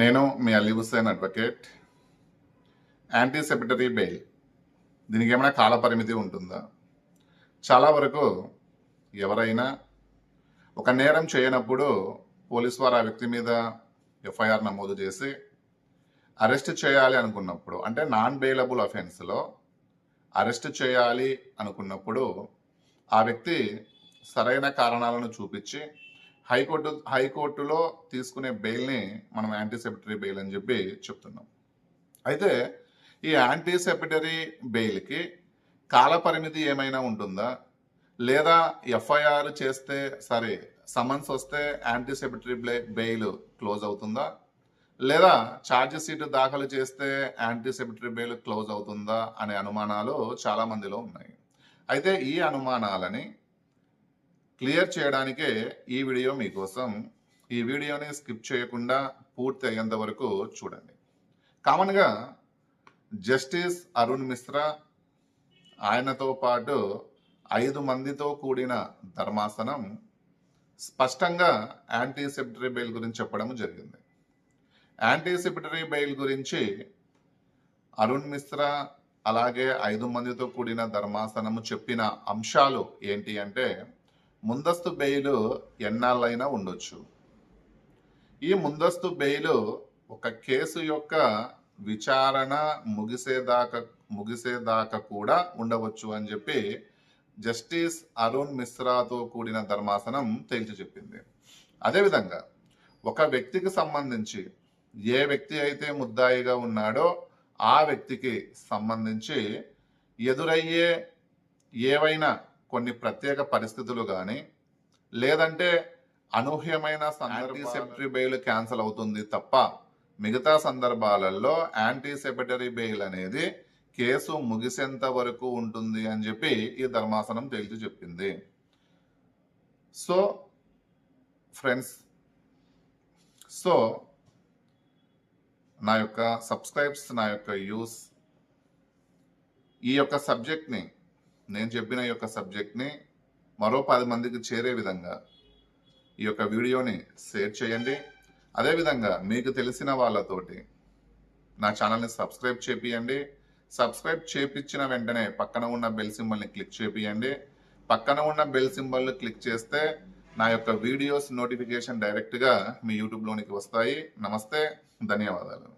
నేను మీ Ali Hussain advocate. Anticipatory bail. దీనికి ఏమైనా కాల పరిమితి ఉంటుందా? చాలా వరకు ఎవరైనా ఒక నేరం చేయనప్పుడు పోలీస్ వారు ఆ వ్యక్తి మీద ఎఫ్ఐఆర్ నమోదు చేసి అరెస్ట్ చేయాలి అనుకున్నప్పుడు అంటే నాన్ బెయిలబుల్ అఫెన్స్లో అరెస్ట్ చేయాలి అనుకున్నప్పుడు ఆ వ్యక్తి సరైన కారణాలను చూపించి హైకోర్టు హైకోర్టులో తీసుకునే బెయిల్ని మనం యాంటీసెప్టరీ బెయిల్ అని చెప్పి చెప్తున్నాం. అయితే ఈ యాంటీసెప్టరీ బెయిల్కి కాల పరిమితి ఏమైనా ఉంటుందా? లేదా ఎఫ్ఐఆర్ చేస్తే సరే సమన్స్ వస్తే యాంటీసెప్టరీ బెయిల్ క్లోజ్ అవుతుందా? లేదా ఛార్జ్ షీట్ దాఖలు చేస్తే యాంటీసెప్టరీ బెయిల్ క్లోజ్ అవుతుందా? అనే అనుమానాలు చాలా మందిలో ఉన్నాయి. అయితే ఈ అనుమానాలని క్లియర్ చేయడానికే ఈ వీడియో మీకోసం. ఈ వీడియోని స్కిప్ చేయకుండా పూర్తి అయ్యేంత వరకు చూడండి. కామన్గా జస్టిస్ అరుణ్ మిశ్రా ఆయనతో పాటు ఐదు మందితో కూడిన ధర్మాసనం స్పష్టంగా యాంటీసెప్టరీ బెయిల్ గురించి చెప్పడం జరిగింది. యాంటీసెప్టరీ బెయిల్ గురించి అరుణ్ మిశ్రా అలాగే ఐదు మందితో కూడిన ధర్మాసనము చెప్పిన అంశాలు ఏంటి అంటే ముందస్తు బెయిలు ఎన్నాళ్ళైనా ఉండొచ్చు. ఈ ముందస్తు బెయిలు ఒక కేసు యొక్క విచారణ ముగిసేదాకా ముగిసేదాకా కూడా ఉండవచ్చు అని చెప్పి జస్టిస్ అరుణ్ మిశ్రాతో కూడిన ధర్మాసనం తేల్చి చెప్పింది. అదేవిధంగా ఒక వ్యక్తికి సంబంధించి ఏ వ్యక్తి అయితే ముద్దాయిగా ఉన్నాడో ఆ వ్యక్తికి సంబంధించి ఎదురయ్యే ఏవైనా కొన్ని ప్రత్యేక పరిస్థితులు కానీ లేదంటే అనూహ్యమైన యాంటీసెప్టరీ బెయిల్ క్యాన్సిల్ అవుతుంది తప్ప మిగతా సందర్భాలలో యాంటీసెప్టరీ బెయిల్ అనేది కేసు ముగిసేంత వరకు ఉంటుంది అని చెప్పి ఈ ధర్మాసనం తేల్చి చెప్పింది. సో ఫ్రెండ్స్ సో నా యొక్క సబ్స్క్రైబ్స్ నా యొక్క యూస్ ఈ యొక్క సబ్జెక్ట్ని నేను చెప్పిన ఈ యొక్క సబ్జెక్ట్ని మరో పది మందికి చేరే విధంగా ఈ యొక్క వీడియోని షేర్ చేయండి. అదేవిధంగా మీకు తెలిసిన వాళ్ళతోటి నా ఛానల్ని సబ్స్క్రైబ్ చేపియండి. సబ్స్క్రైబ్ చేపించిన వెంటనే పక్కన ఉన్న బెల్ సింబల్ని క్లిక్ చేపియండి. పక్కన ఉన్న బెల్ సింబల్ క్లిక్ చేస్తే నా యొక్క వీడియోస్ నోటిఫికేషన్ డైరెక్ట్గా మీ యూట్యూబ్లోనికి వస్తాయి. నమస్తే ధన్యవాదాలు.